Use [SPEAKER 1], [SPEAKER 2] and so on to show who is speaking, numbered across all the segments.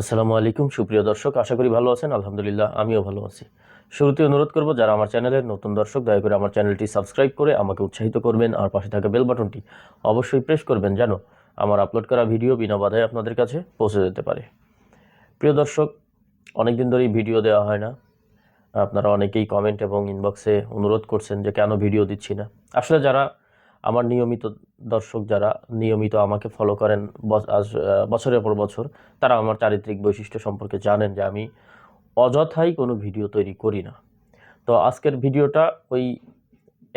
[SPEAKER 1] আসসালামু আলাইকুম, সুপ্রিয় দর্শক, আশা করি ভালো আছেন, আলহামদুলিল্লাহ, আমিও ভালো আছি। শুরুতে অনুরোধ করব, যারা আমার চ্যানেলের নতুন দর্শক, দয়া করে আমার চ্যানেলটি সাবস্ক্রাইব করে আমাকে উৎসাহিত করবেন আর পাশে থাকা বেল বাটনটি অবশ্যই প্রেস করবেন যেন আমার আপলোড করা ভিডিও বিনা বাধায় আপনাদের কাছে পৌঁছে যেতে পারে। প্রিয় দর্শক অনেক দিন ধরেই ভিডিও দেওয়া হয় না। আপনারা অনেকেই কমেন্ট এবং ইনবক্সে অনুরোধ করছেন যে কেন ভিডিও দিচ্ছি না। আসলে যারা আমার নিয়মিত দর্শক যারা নিয়মিত আমাকে ফলো করেন বছরের পর বছর, তারা আমার চারিত্রিক বৈশিষ্ট্য সম্পর্কে জানেন যে আমি অযথাই কোনো ভিডিও তৈরি করি না। তো আজকের ভিডিওটা ওই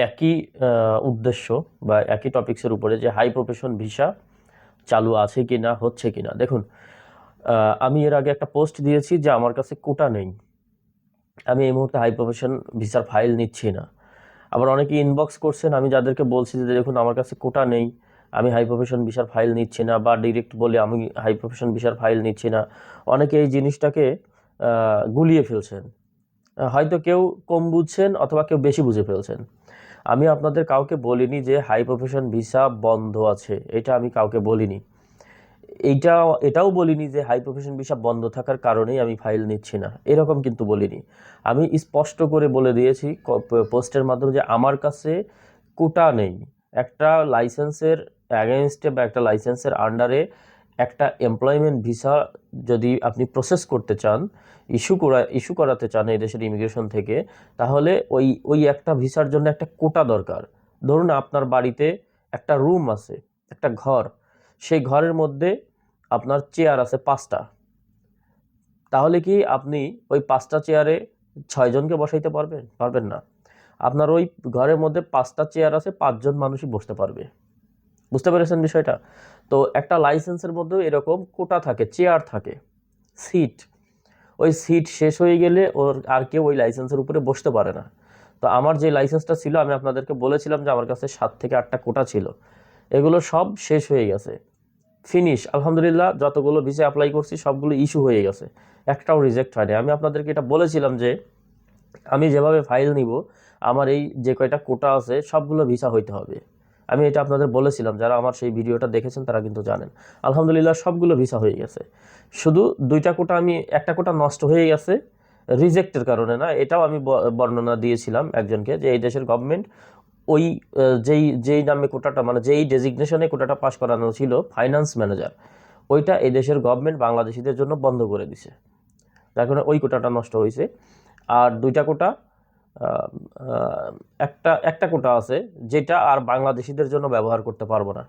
[SPEAKER 1] একই উদ্দেশ্য বা একই টপিক্সের উপরে যে হাই প্রফেশন ভিসা চালু আছে কি না হচ্ছে কি না দেখুন আমি এর আগে একটা পোস্ট দিয়েছি যে আমার কাছে কোটা নেই। আমি এই মুহূর্তে হাই প্রফেশন ভিসার ফাইল নিচ্ছি না। আবার অনেকে ইনবক্স করছেন, আমি যাদেরকে বলছি যে দেখুন, আমার কাছে কোটা নেই, আমি হাই প্রফেশন ভিসার ফাইল নিচ্ছি না বা ডিরেক্ট বলে আমি হাই প্রফেশন ভিসার ফাইল নিচ্ছি না। অনেকে এই জিনিসটাকে গুলিয়ে ফেলছেন। হয়তো কেউ কম বুঝছেন অথবা কেউ বেশি বুঝে ফেলছেন। আমি আপনাদের কাউকে বলিনি যে হাই প্রফেশন ভিসা বন্ধ আছে, এটা আমি কাউকে বলিনি। এইটা, এটাও বলিনি যে হাই প্রফেশন ভিসা বন্ধ থাকার কারণেই আমি ফাইল নিচ্ছি না। এরকম কিন্তু বলিনি। আমি স্পষ্ট করে বলে দিয়েছি পোস্টের মাধ্যমে যে আমার কাছে কোটা নেই। একটা লাইসেন্সের অ্যাগেনস্টে বা একটা লাইসেন্সের আন্ডারে একটা এমপ্লয়মেন্ট ভিসা যদি আপনি প্রসেস করতে চান ইস্যু করা ইস্যু করাতে চান এই দেশের ইমিগ্রেশন থেকে, তাহলে ওই ওই একটা ভিসার জন্য একটা কোটা দরকার। ধরুন আপনার বাড়িতে একটা রুম আছে, একটা ঘর সেই ঘরের মধ্যে আপনার চেয়ার আছে পাঁচটা। তাহলে কি আপনি ওই পাঁচটা চেয়ারে ছয়জনকে বসাইতে পারবেন? পারবেন না। আপনার ওই ঘরের মধ্যে পাঁচটা চেয়ার আছে, পাঁচজন মানুষই বসতে পারবে। বুঝতে পেরেছেন বিষয়টা? তো একটা লাইসেন্সের মধ্যেও এরকম কোটা থাকে চেয়ার থাকে সিট ওই সিট শেষ হয়ে গেলে ওর আর কেউ ওই লাইসেন্সের উপরে বসতে পারে না। তো আমার যে লাইসেন্সটা ছিল, আমি আপনাদেরকে বলেছিলাম যে আমার কাছে সাত থেকে আটটা কোটা ছিল। এগুলো সব শেষ হয়ে গেছে। ফিনিশ আলহামদুলিল্লাহ, যতগুলো ভিসা অ্যাপ্লাই করছি, সবগুলো ইস্যু হয়ে গেছে। একটাও রিজেক্ট হয়নি। আমি আপনাদেরকে এটা বলেছিলাম যে, আমি যেভাবে ফাইল নিব, আমার এই যে কয়টা কোটা আছে, সবগুলো ভিসা হইতে হবে। আমি এটা আপনাদের বলেছিলাম, যারা আমার সেই ভিডিওটা দেখেছেন, তারা কিন্তু জানেন। আলহামদুলিল্লাহ, সবগুলো ভিসা হয়ে গেছে। শুধু দুইটা কোটা আমি, একটা কোটা নষ্ট হয়ে গেছে রিজেক্টের কারণে না, এটাও আমি বর্ণনা দিয়েছিলাম একজনকে যে, এই দেশের গভর্নমেন্ট ওই যেই যেই নামে কোটাটা মানে যেই ডেজিগনেশনে কোটাটা পাশ করানো ছিল ফাইন্যান্স ম্যানেজার ওইটা এই দেশের গভর্নমেন্ট বাংলাদেশিদের জন্য বন্ধ করে দিছে। যার কারণে ওই কোটাটা নষ্ট হয়েছে। আর দুইটা কোটা একটা একটা কোটা আছে যেটা আর বাংলাদেশিদের জন্য ব্যবহার করতে পারব না।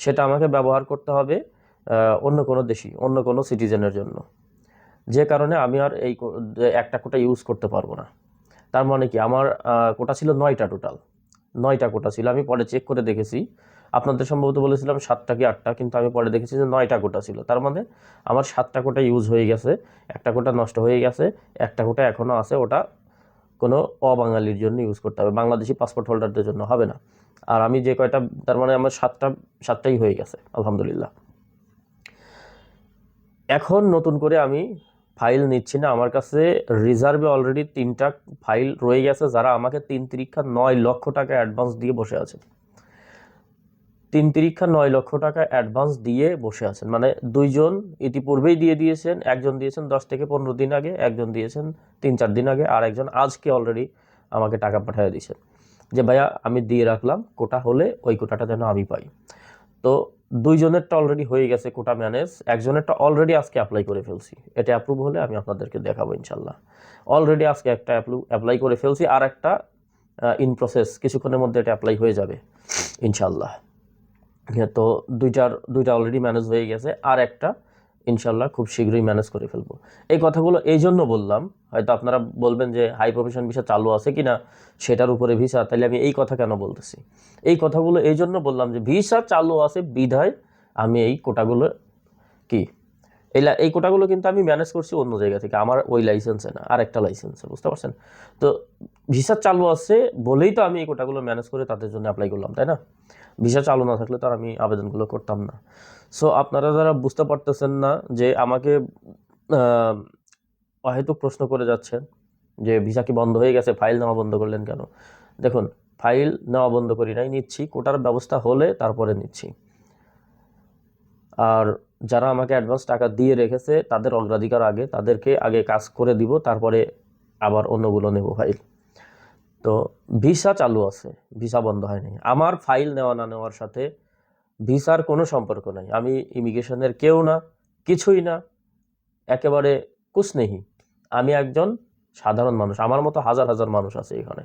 [SPEAKER 1] সেটা আমাকে ব্যবহার করতে হবে অন্য কোনো দেশি, অন্য কোনো সিটিজেনের জন্য। যে কারণে আমি আর এই একটা কোটা ইউজ করতে পারব না। তার মানে কি? আমার কোটা ছিল নয়টা টোটাল নয়টা কোটা ছিল। আমি পরে চেক করে দেখেছি। আপনাদের সম্ভবত বলেছিলাম সাতটা কি আটটা, কিন্তু আমি পরে দেখেছি যে নয়টা কোটা ছিল। তার মানে আমার সাতটা কোটা ইউজ হয়ে গেছে, একটা কোটা নষ্ট হয়ে গেছে, একটা কোটা এখনও আছে, ওটা কোনো অবাঙালির জন্য ইউজ করতে হবে। বাংলাদেশি পাসপোর্ট হোল্ডারদের জন্য হবে না। আর আমি যে কয়টা, তার মানে আমার সাতটা, সাতটাই হয়ে গেছে, আলহামদুলিল্লাহ। এখন নতুন করে আমি ফাইল নিচ্ছি না। আমার কাছে রিজার্ভে অলরেডি তিনটা ফাইল রয়ে গেছে যারা আমাকে তিন তিরিক্ষা নয় লক্ষ টাকা অ্যাডভান্স দিয়ে বসে আছেন। তিন তিরিক্ষা নয় লক্ষ টাকা অ্যাডভান্স দিয়ে বসে আছেন। মানে দুইজন ইতিপূর্বেই দিয়ে দিয়েছেন, একজন দিয়েছেন দশ থেকে পনেরো দিন আগে, একজন দিয়েছেন তিন চার দিন আগে, আর একজন আজকে অলরেডি আমাকে টাকা পাঠিয়ে দিয়েছেন। যে ভাইয়া, আমি দিয়ে রাখলাম, কোটা হলে ওই কোটাটা যেন আমি পাই। তো দুইজনেরটা অলরেডি হয়ে গেছে কোটা ম্যানেজ, একজনেরটা অলরেডি আজকে অ্যাপ্লাই করে ফেলছি। এটা অ্যাপ্রুভ হলে আমি আপনাদেরকে দেখাবো ইনশাল্লাহ। অলরেডি আজকে একটা অ্যাপ্লাই করে ফেলছি, আর একটা ইন প্রসেস কিছুক্ষণের মধ্যে এটা অ্যাপ্লাই হয়ে যাবে, ইনশাল্লাহ। তো দুইটার, দুইটা অলরেডি ম্যানেজ হয়ে গেছে, আর একটা ইনশাল্লাহ খুব শীঘ্রই ম্যানেজ করে ফেলব। এই কথাগুলো এই জন্য বললাম, হয়তো আপনারা বলবেন যে, হাই প্রফেশন ভিসা চালু আছে কি না সেটার উপরে ভিসা? তাহলে আমি এই কথা কেন বলতেছি? এই কথাগুলো এই জন্য বললাম যে, ভিসা চালু আছে বিধায় আমি এই কোটাগুলো কি এই এই কোটাগুলো কিন্তু আমি ম্যানেজ করছি অন্য জায়গা থেকে। আমার ওই লাইসেন্সে না আর একটা লাইসেন্সে বুঝতে পারছেন? তো ভিসা চালু আছে বলেই তো আমি এই কোটাগুলো ম্যানেজ করে তাদের জন্য অ্যাপ্লাই করলাম, তাই না? ভিসা চালু না থাকলে তো আমি আবেদনগুলো করতাম না। সো আপনারা যারা বুঝতে পারতেছেন না যে আমাকে অহেতুক প্রশ্ন করে যাচ্ছেন যে ভিসা কি বন্ধ হয়ে গেছে ফাইল নেওয়া বন্ধ করলেন কেন? দেখুন ফাইল নেওয়া বন্ধ করি নাই, নিচ্ছি, কোটার ব্যবস্থা হলে তারপরে নিচ্ছি। আর যারা আমাকে অ্যাডভান্স টাকা দিয়ে রেখেছে, তাদের অগ্রাধিকার আগে, তাদেরকে আগে কাজ করে দিব, তারপরে আবার অন্যগুলো নেব ফাইল তো ভিসা চালু আছে, ভিসা বন্ধ হয়নি। আমার ফাইল নেওয়া না নেওয়ার সাথে ভিসার কোনো সম্পর্ক নাই। আমি ইমিগ্রেশনের কেউ না, কিছুই না, একেবারে কুসনেহি। আমি একজন সাধারণ মানুষ, আমার মতো হাজার হাজার মানুষ আছে এখানে,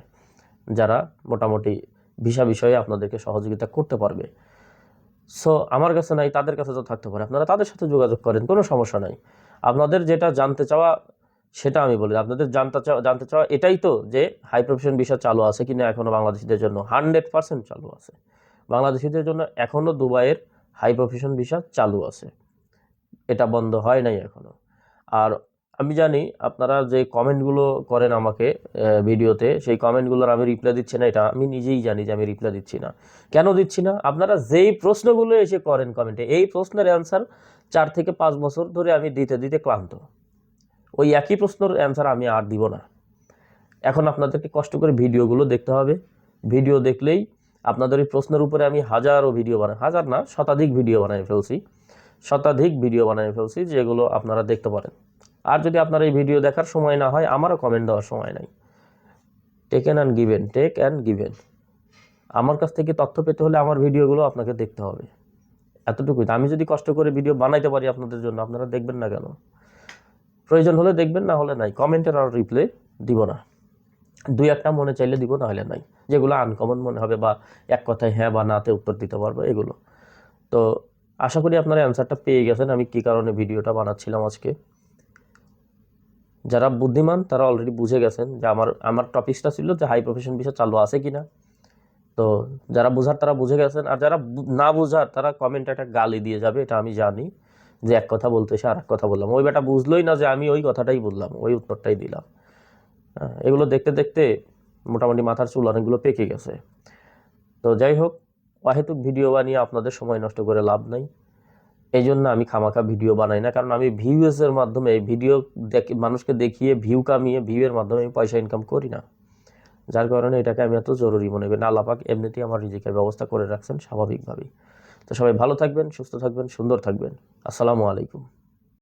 [SPEAKER 1] যারা মোটামুটি ভিসা বিষয়ে আপনাদেরকে সহযোগিতা করতে পারবে। সো আমার কাছে নাই, তাদের কাছে তো থাকতে পারে, আপনারা তাদের সাথে যোগাযোগ করেন, কোনো সমস্যা নাই। আপনাদের যেটা জানতে চাওয়া, সেটা আমি বলি। আপনাদের জানতে চাওয়া জানতে চাওয়া এটাই তো যে হাই প্রফেশন ভিসা চালু আছে কিনা এখনও বাংলাদেশিদের জন্য। হান্ড্রেড পার্সেন্ট চালু আছে। বাংলাদেশিদের জন্য এখনও দুবাইয়ের হাই প্রফেশন ভিসা চালু আছে। এটা বন্ধ হয় নাই এখনও আর আমি জানি আপনারা যে কমেন্টগুলো করেন আমাকে ভিডিওতে, সেই কমেন্টগুলোর আমি রিপ্লাই দিচ্ছি না, এটা আমি নিজেই জানি যে আমি রিপ্লাই দিচ্ছি না। কেন দিচ্ছি না? আপনারা যেই প্রশ্নগুলো এসে করেন কমেন্টে, এই প্রশ্নের অ্যান্সার চার থেকে পাঁচ বছর ধরে আমি দিতে দিতে ক্লান্ত। ওই একই প্রশ্নের অ্যান্সার আমি আর দিব না। এখন আপনাদেরকে কষ্ট করে ভিডিওগুলো দেখতে হবে। ভিডিও দেখলেই আপনাদের এই প্রশ্নের উপরে আমি হাজারো ভিডিও বানাই, হাজার না, শতাধিক ভিডিও বানিয়ে ফেলছি। শতাধিক ভিডিও বানিয়ে ফেলছি যেগুলো আপনারা দেখতে পারেন। আর যদি আপনার এই ভিডিও দেখার সময় না হয়, আমারও কমেন্ট দেওয়ার সময় নাই। Taken and given take and given আমার কাছ থেকে তথ্য পেতে হলে আমার ভিডিওগুলো আপনাকে দেখতে হবে। এতটুকুই। আমি যদি কষ্ট করে ভিডিও বানাইতে পারি আপনাদের জন্য, আপনারা দেখবেন না কেন? প্রয়োজন হলে দেখবেন, না হলে নাই। কমেন্টের আর রিপ্লাই দিব না। দুই একটা মনে চাইলে দিব, না হলে নাই। যেগুলো আনকমন মনে হবে বা এক কথায় হ্যাঁ বা নাতে উত্তর দিতে পারব, এগুলো। তো আশা করি আপনারা অ্যান্সারটা পেয়ে গেছেন। আমি কী কারণে ভিডিওটা বানাচ্ছিলাম আজকে? যারা বুদ্ধিমান তারা অলরেডি বুঝে গেছেন যে আমার আমার টপিকসটা ছিল যে হাই প্রফেশন বিষয় চালু আছে কি না তো যারা বোঝার তারা বুঝে গেছেন। আর যারা না বোঝার তারা কমেন্টে একটা গালি দিয়ে যাবে এটা আমি জানি। যে এক কথা বলতে এসে আর এক কথা বললাম। ওই বেটা বুঝলোই না যে আমি ওই কথাটাই বললাম ওই উত্তরটাই দিলাম। হ্যাঁ, এগুলো দেখতে দেখতে মোটামুটি মাথার চুল অনেকগুলো পেকে গেছে। তো যাই হোক অহেতুক ভিডিও বানিয়ে আপনাদের সময় নষ্ট করে লাভ নাই। এই জন্য আমি খামাখা ভিডিও বানাই না, কারণ আমি ভিউএসের মাধ্যমে ভিডিও দেখে, মানুষকে দেখিয়ে ভিউ কামিয়ে ভিউয়ের মাধ্যমে আমি পয়সা ইনকাম করি না। যার কারণে এটাকে আমি এত জরুরি মনে করি। না আল্লাপাক এমনিতেই আমার রিজিকের ব্যবস্থা করে রাখছেন স্বাভাবিকভাবেই। তো সবাই ভালো থাকবেন, সুস্থ থাকবেন, সুন্দর থাকবেন। আসসালামু আলাইকুম।